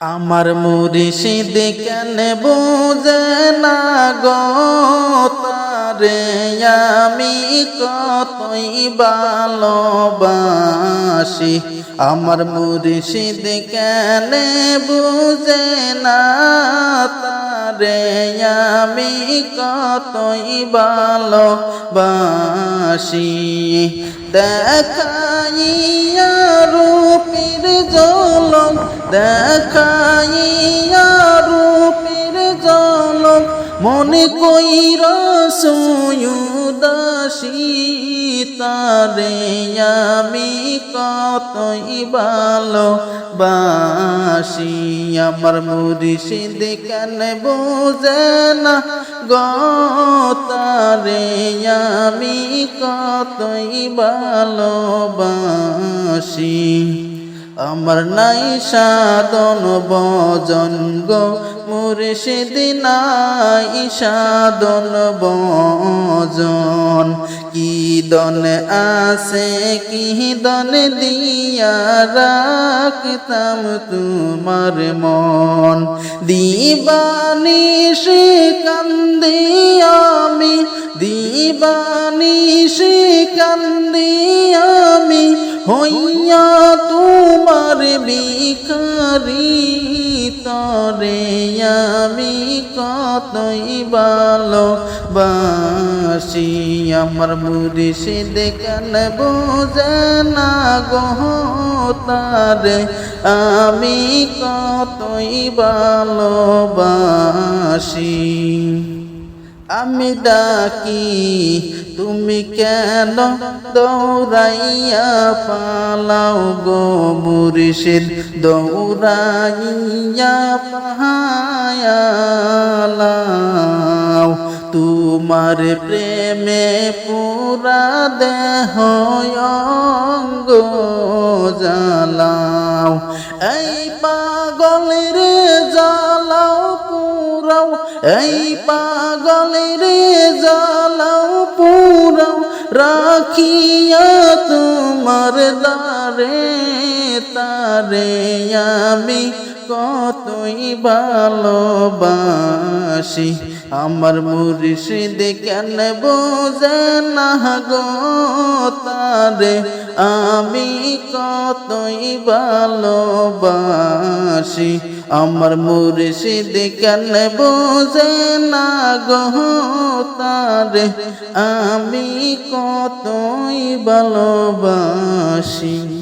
আমার মুরিশিদ কেন বুঝে না গো? তারে আমি কতই ভালোবাসি। আমার মুরিশিদ কেন বুঝে না? তারে আমি কতই ভালোবাসি। দেখাইয়া রূপের দেখাইয়া মনে কইর সুয়ুদাসী তারে আমি কতই ভালো বাসি আমার মুরিশিদ কেন বোঝে না গতারে আমি কতই ভালোবাসি? আমার নাই সাধন বজন গো মুর্শিদ নাই সাধন বজন কি দন আসে কি দন দিয়া রাখতাম তোমার মন। দিবানি সে কান্দি আমি দিবানি সে কান্দি আমি, হইয়া তোমার বিকারি তরে আমি কতই ভালো বাসি আমার মুরিষে দেখান বোঝে না গো তারে, আমি কতই ভালোবাসি? আমি ডাকি, তুমি কেন দৌড়াইয়া পালাও গো মুর্শিদ? দৌড়াইয়া পাহায়ালাও, তোমার প্রেমে পুরা দেহ অঙ্গ জ্বালাও। এই পাগলের জ্বালাও এই পাগলের জ্বালাও পুরাও রাখিয়া তোমার দারে তারে আমি কতই ভালোবাসি। আমার মুর্শিদ কেন বোঝে না গো? তারে আমি কতই ভালোবাসি। আমার মুর্শিদ কেন বোঝে না গহ তারে আমি কতই ভালোবাসি।